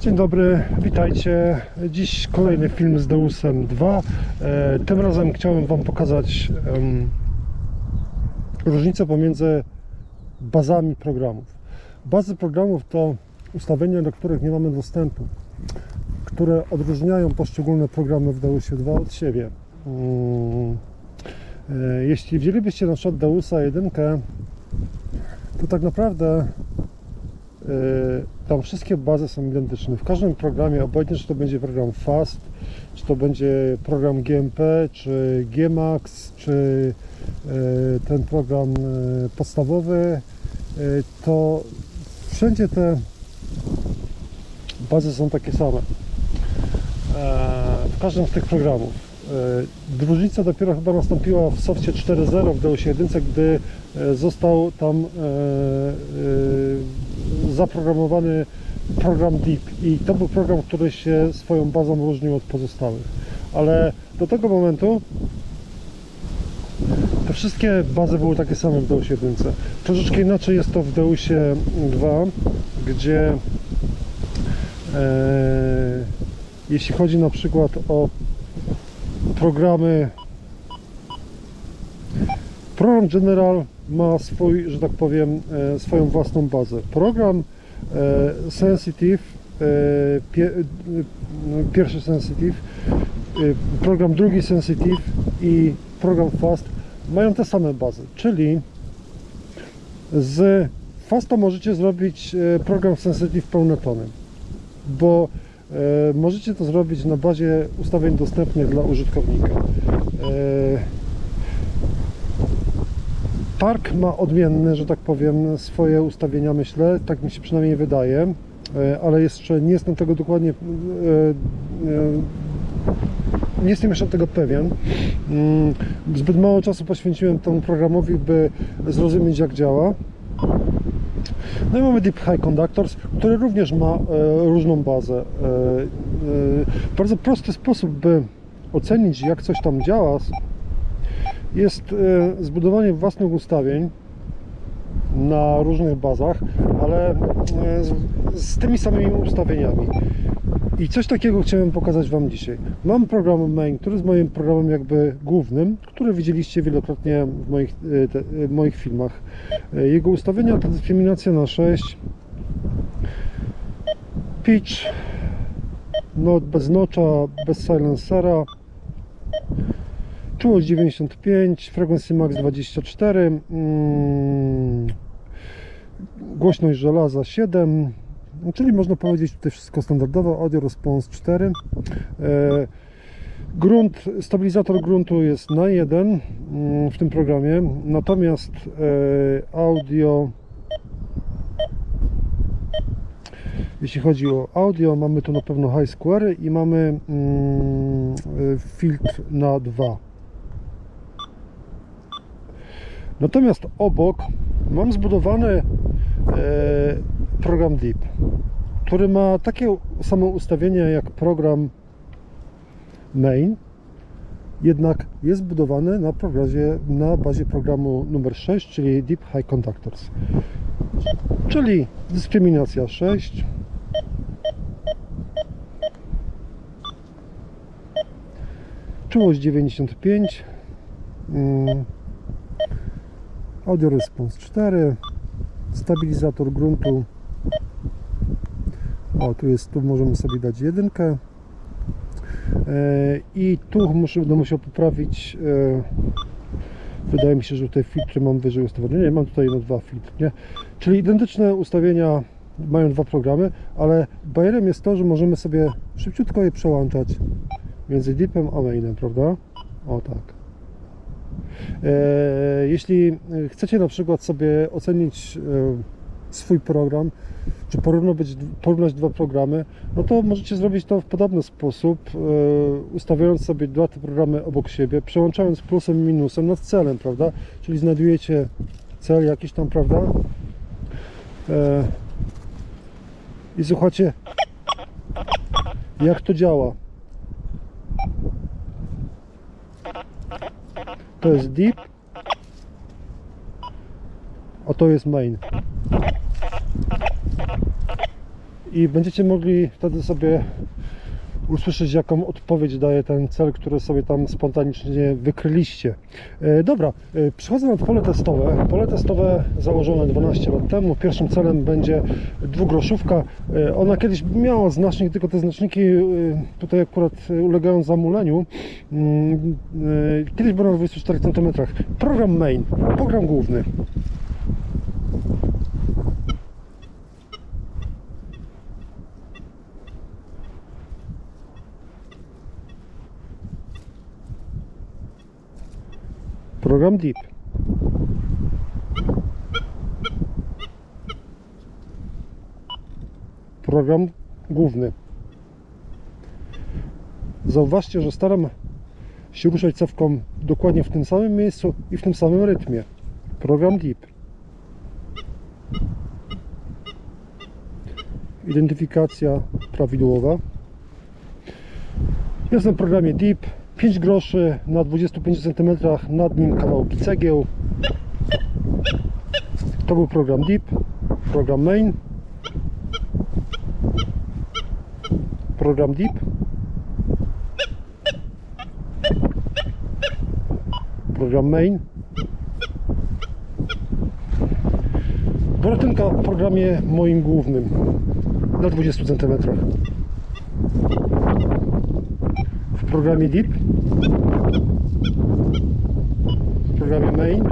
Dzień dobry, witajcie. Dziś kolejny film z Deusem 2. E, tym razem chciałem Wam pokazać różnicę pomiędzy bazami programów. Bazy programów to ustawienia, do których nie mamy dostępu, które odróżniają poszczególne programy w Deusie 2 od siebie. Mm, e, Jeśli wzięlibyście na przykład Deusa 1, to tak naprawdę tam wszystkie bazy są identyczne. W każdym programie, obojętnie czy to będzie program FAST, czy to będzie program GMP, czy GMAX, czy yy, ten program yy, podstawowy, to wszędzie te bazy są takie same. Eee, W każdym z tych programów. Eee, Różnica dopiero chyba nastąpiła w softie 4.0 w Deus 1, gdy e, został tam e, e, zaprogramowany program Deep i to był program, który się swoją bazą różnił od pozostałych. Ale do tego momentu te wszystkie bazy były takie same w Deusie 1. Troszeczkę inaczej jest to w Deusie 2, gdzie e, jeśli chodzi na przykład o programy program General ma swój, że tak powiem, e, swoją własną bazę. Program e, Sensitive, e, e, pierwszy Sensitive, program drugi Sensitive i program Fast mają te same bazy, czyli z Fasta możecie zrobić program Sensitive pełnotony, bo możecie to zrobić na bazie ustawień dostępnych dla użytkownika. Park ma odmienne, że tak powiem, swoje ustawienia, myślę, tak mi się przynajmniej wydaje, e, ale jeszcze nie jestem tego dokładnie, e, e, nie jestem jeszcze tego pewien. Mm, Zbyt mało czasu poświęciłem temu programowi, by zrozumieć jak działa. No i mamy Deep High Conductors, który również ma e, różną bazę. E, e, bardzo prosty sposób, by ocenić jak coś tam działa, jest e, zbudowanie własnych ustawień na różnych bazach, ale e, z, z tymi samymi ustawieniami. I coś takiego chciałem pokazać Wam dzisiaj. Mam program main, który jest moim programem jakby głównym, który widzieliście wielokrotnie w moich, e, te, e, moich filmach. Jego ustawienia to dyskryminacja na 6, pitch, not bez nocza, bez silencera, czułość 95, frequency max 24, mm, głośność żelaza 7, czyli można powiedzieć tutaj wszystko standardowo, audio response 4. E, grunt, stabilizator gruntu jest na 1 mm, w tym programie, natomiast e, audio jeśli chodzi o audio, mamy tu na pewno high square i mamy mm, e, filtr na 2. Natomiast obok mam zbudowany e, program Deep, który ma takie samo ustawienia jak program Main, jednak jest zbudowany na, na bazie programu numer 6, czyli Deep High Conductors. Czyli dyskryminacja 6, czułość 95, mm, Audio Response 4, stabilizator gruntu. O, tu jest, tu możemy sobie dać jedynkę. E, I tu muszę, będę musiał poprawić. E, wydaje mi się, że te filtry mam wyżej ustawione. Nie, mam tutaj no dwa filtry, nie? Czyli identyczne ustawienia mają dwa programy, ale bajerem jest to, że możemy sobie szybciutko je przełączać między deepem a mainem, prawda? O tak. E, Jeśli chcecie na przykład sobie ocenić e, swój program, czy porównać, dwa programy, no to możecie zrobić to w podobny sposób, e, ustawiając sobie dwa te programy obok siebie, przełączając plusem i minusem nad celem, prawda? Czyli znajdujecie cel jakiś tam, prawda? I słuchajcie, jak to działa. To jest deep, a to jest main. i będziecie mogli wtedy sobie usłyszeć, jaką odpowiedź daje ten cel, który sobie tam spontanicznie wykryliście. E, dobra, e, przechodzę na pole testowe. Pole testowe założone 12 lat temu. Pierwszym celem będzie dwugroszówka. E, ona kiedyś miała znacznik, tylko te znaczniki tutaj akurat ulegają zamuleniu. Mm, Kiedyś było na 24 cm. Program main, program główny. Program deep. Program główny. Zauważcie, że staram się ruszać cewką dokładnie w tym samym miejscu i w tym samym rytmie. Program deep. Identyfikacja prawidłowa. Jestem w programie deep. 5 groszy na 25 cm, nad nim kawałki cegieł. To był program deep, program main, program deep, program main. Boratynka w programie moim głównym na 20 cm. W programie deep, w programie main.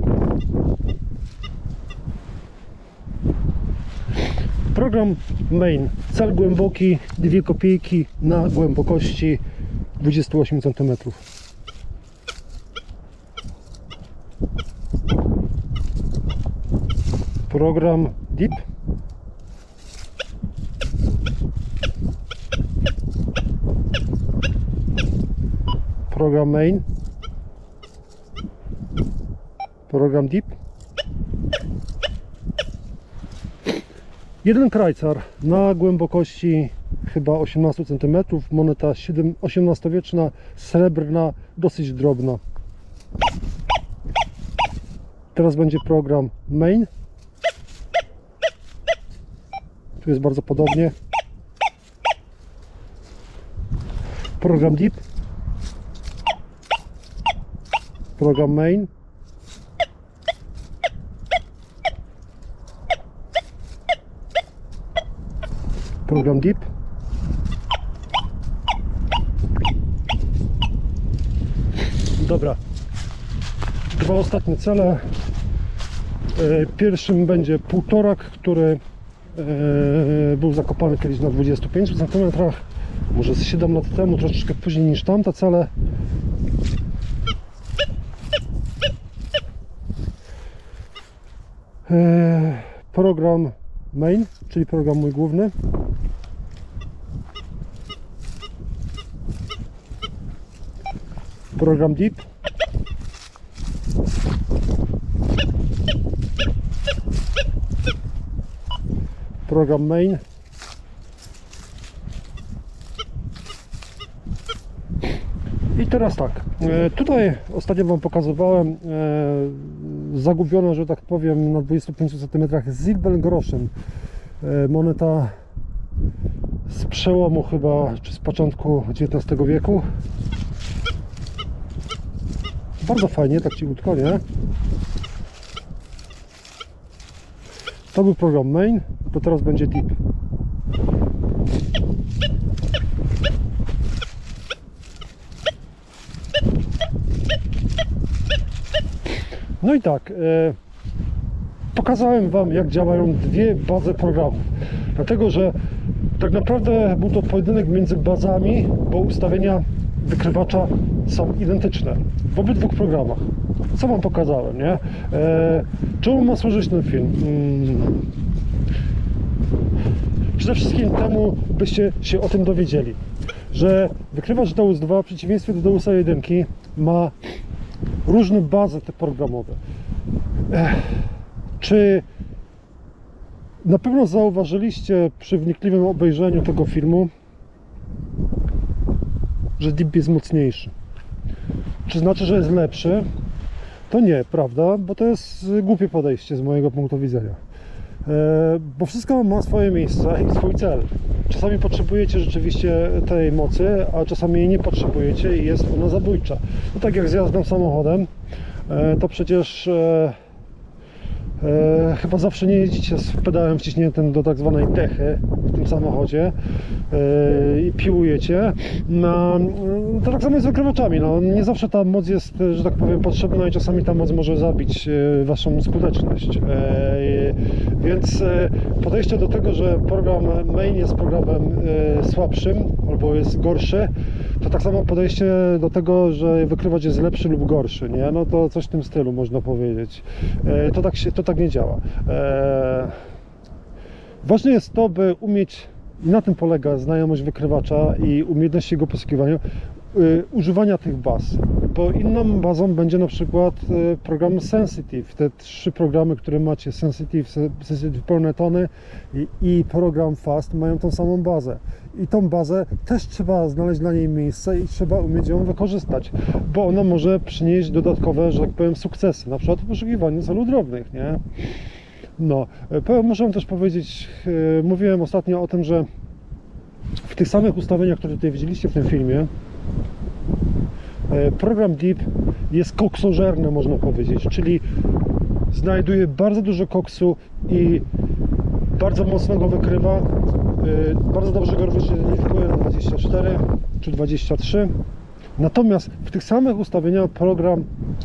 Program main, cel głęboki, dwie kopijki na głębokości 28 cm. Program deep. Program main. Program deep. Jeden krajcar na głębokości chyba 18 cm, moneta 7 XVIII-wieczna, srebrna, dosyć drobna. Teraz będzie program main. Tu jest bardzo podobnie. Program deep. Program main. Program deep. Dobra. Dwa ostatnie cele. E, Pierwszym będzie półtorak, który e, był zakopany kiedyś na 25 cm, może z 7 lat temu, troszeczkę później niż tamte cele. Program main, czyli program mój główny. Program deep. Program main. I teraz tak, e, tutaj ostatnio Wam pokazywałem zagubione, że tak powiem, na 25 cm Zilbengroschen. E, moneta z przełomu chyba, czy z początku XIX wieku. Bardzo fajnie, tak cichutko, nie? To był program main, to teraz będzie deep. No i tak, e, pokazałem Wam jak działają dwie bazy programów. Dlatego, że tak naprawdę był to pojedynek między bazami, bo ustawienia wykrywacza są identyczne w obydwu programach. Co Wam pokazałem, nie? E, czemu ma służyć ten film? Mm. Przede wszystkim temu, byście się o tym dowiedzieli, że wykrywacz Deus 2 w przeciwieństwie do Deusa 1 ma różne bazy te programowe. Czy na pewno zauważyliście przy wnikliwym obejrzeniu tego filmu, że Deep jest mocniejszy? Czy znaczy, że jest lepszy? To nie, prawda? Bo to jest głupie podejście z mojego punktu widzenia. E, bo wszystko ma swoje miejsce i swój cel. Czasami potrzebujecie rzeczywiście tej mocy, a czasami jej nie potrzebujecie i jest ona zabójcza. No tak jak z jazdą samochodem, e, to przecież e, chyba zawsze nie jeździcie z pedałem wciśniętym do tak zwanej dechy w tym samochodzie e, i piłujecie. No, to tak samo jest z wykrywaczami. No, nie zawsze ta moc jest, że tak powiem, potrzebna i czasami ta moc może zabić e, waszą skuteczność. E, więc e, podejście do tego, że program main jest programem e, słabszym albo jest gorszy, to tak samo podejście do tego, że wykrywacz jest lepszy lub gorszy, nie? No to coś w tym stylu można powiedzieć. E, To tak, się, to tak nie działa. E, Ważne jest to, by umieć, i na tym polega znajomość wykrywacza i umiejętność jego poszukiwania, używania tych baz. Bo inną bazą będzie na przykład y, program Sensitive. Te trzy programy, które macie, Sensitive, Se- Sensitive pełne tony i, i program Fast mają tą samą bazę. I tą bazę też trzeba znaleźć dla niej miejsce i trzeba umieć ją wykorzystać, bo ona może przynieść dodatkowe, że tak powiem, sukcesy, na przykład w poszukiwaniu celu drobnych, nie? No, pe- muszę też powiedzieć, mówiłem ostatnio o tym, że w tych samych ustawieniach, które tutaj widzieliście w tym filmie, program Deep jest koksożerny, można powiedzieć, czyli znajduje bardzo dużo koksu i bardzo mocno go wykrywa. e, Bardzo dobrze go rozdzielnitkuje na 24 czy 23. Natomiast w tych samych ustawieniach program,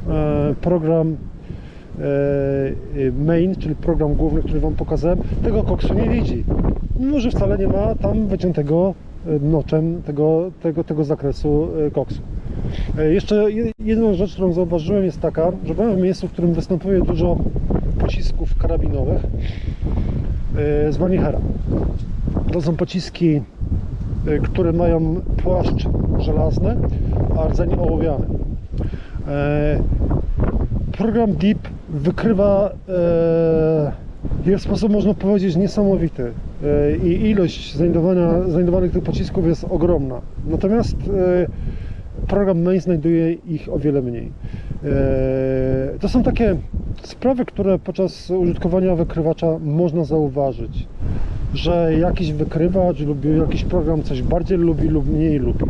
e, program e, main, czyli program główny, który Wam pokazałem, tego koksu nie widzi. Mimo, że wcale nie ma tam wyciętego e, noczem tego, tego, tego zakresu e, koksu. E, Jeszcze je- jedną rzecz, którą zauważyłem jest taka, że byłem w miejscu, w którym występuje dużo pocisków karabinowych e, z Barnichera. To są pociski, które mają płaszcz żelazny, a rdzeń ołowiany. Program Deep wykrywa e, je w sposób, można powiedzieć, niesamowity e, i ilość znajdowanych tych pocisków jest ogromna. Natomiast e, program Main znajduje ich o wiele mniej. E, to są takie sprawy, które podczas użytkowania wykrywacza można zauważyć, że jakiś wykrywacz lub jakiś program coś bardziej lubi lub mniej lubi.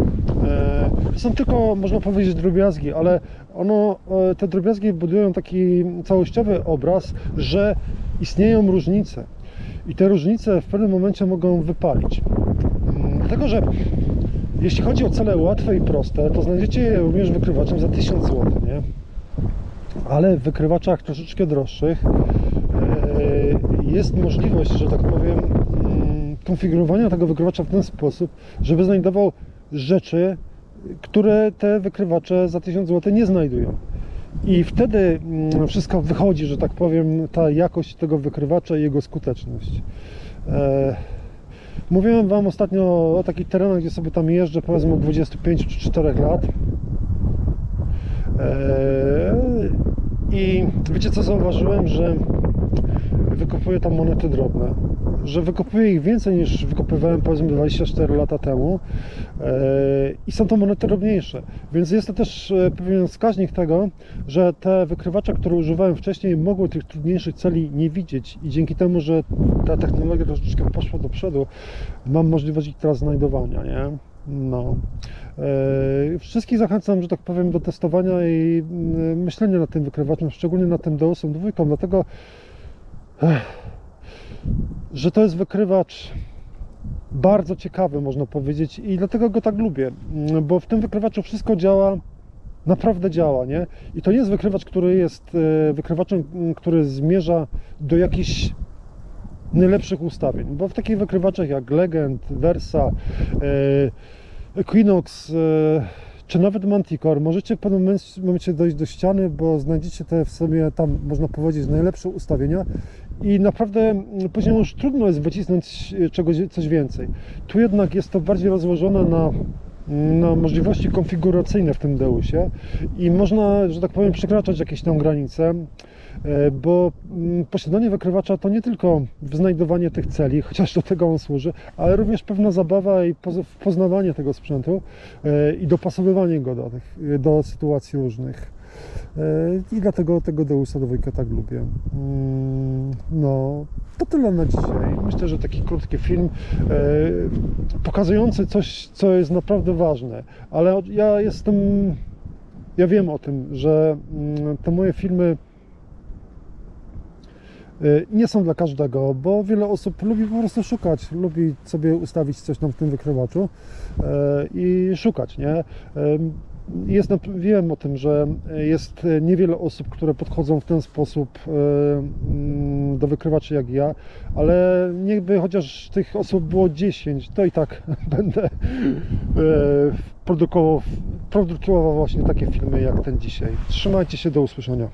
To są tylko, można powiedzieć, drobiazgi, ale ono, te drobiazgi budują taki całościowy obraz, że istnieją różnice. I te różnice w pewnym momencie mogą wypalić. Mm, Dlatego, że jeśli chodzi o cele łatwe i proste, to znajdziecie je również wykrywaczem za 1000 zł, nie? Ale w wykrywaczach troszeczkę droższych e, jest możliwość, że tak powiem, mm, konfigurowania tego wykrywacza w ten sposób, żeby znajdował rzeczy, które te wykrywacze za 1000 zł nie znajdują. I wtedy mm, wszystko wychodzi, że tak powiem, ta jakość tego wykrywacza i jego skuteczność. E, Mówiłem Wam ostatnio o takich terenach, gdzie sobie tam jeżdżę, powiedzmy od 25 czy 4 lat. Eee, I wiecie co zauważyłem, że wykopuję tam monety drobne. Że wykopuję ich więcej niż wykopywałem powiedzmy 24 lata temu. Eee, I są to monety drobniejsze. Więc jest to też e, pewien wskaźnik tego, że te wykrywacze, które używałem wcześniej, mogły tych trudniejszych celi nie widzieć. I dzięki temu, że ta technologia troszeczkę poszła do przodu, mam możliwość ich teraz znajdowania, nie? No. E, Wszystkich zachęcam, że tak powiem, do testowania i mm, myślenia nad tym wykrywaczem, szczególnie nad tym Deusem dwójką, dlatego, że to jest wykrywacz bardzo ciekawy, można powiedzieć, i dlatego go tak lubię, mm, bo w tym wykrywaczu wszystko działa, naprawdę działa, nie? I to nie jest wykrywacz, który jest e, wykrywaczem, mm, który zmierza do jakichś najlepszych ustawień, bo w takich wykrywaczach jak Legend, Versa, e, Equinox e, czy nawet Manticore możecie w pewnym momencie- dojść do ściany, bo znajdziecie te w sobie tam, można powiedzieć, najlepsze ustawienia i naprawdę mm, później już trudno jest wycisnąć e, czegoś, coś więcej. Tu jednak jest to bardziej rozłożone na na możliwości konfiguracyjne w tym Deusie i można, że tak powiem, przekraczać jakieś tam granice, e, bo mm, posiadanie wykrywacza to nie tylko znajdowanie tych celi, chociaż do tego on służy, ale również pewna zabawa i poz- poznawanie tego sprzętu e, i dopasowywanie go do, tych, do sytuacji różnych. E, I dlatego tego Deusa dwójkę tak lubię. Mm, No, to tyle na dzisiaj. Myślę, że taki krótki film e, pokazujący coś, co jest naprawdę ważne. Ale ja jestem, ja wiem o tym, że mm, te moje filmy e, nie są dla każdego, bo wiele osób lubi po prostu szukać, lubi sobie ustawić coś tam w tym wykrywaczu i szukać, nie? Jest, wiem o tym, że jest niewiele osób, które podchodzą w ten sposób e, mm, do wykrywaczy jak ja, ale niechby chociaż tych osób było 10, to i tak będę e, produkował, produkował właśnie takie filmy jak ten dzisiaj. Trzymajcie się, do usłyszenia.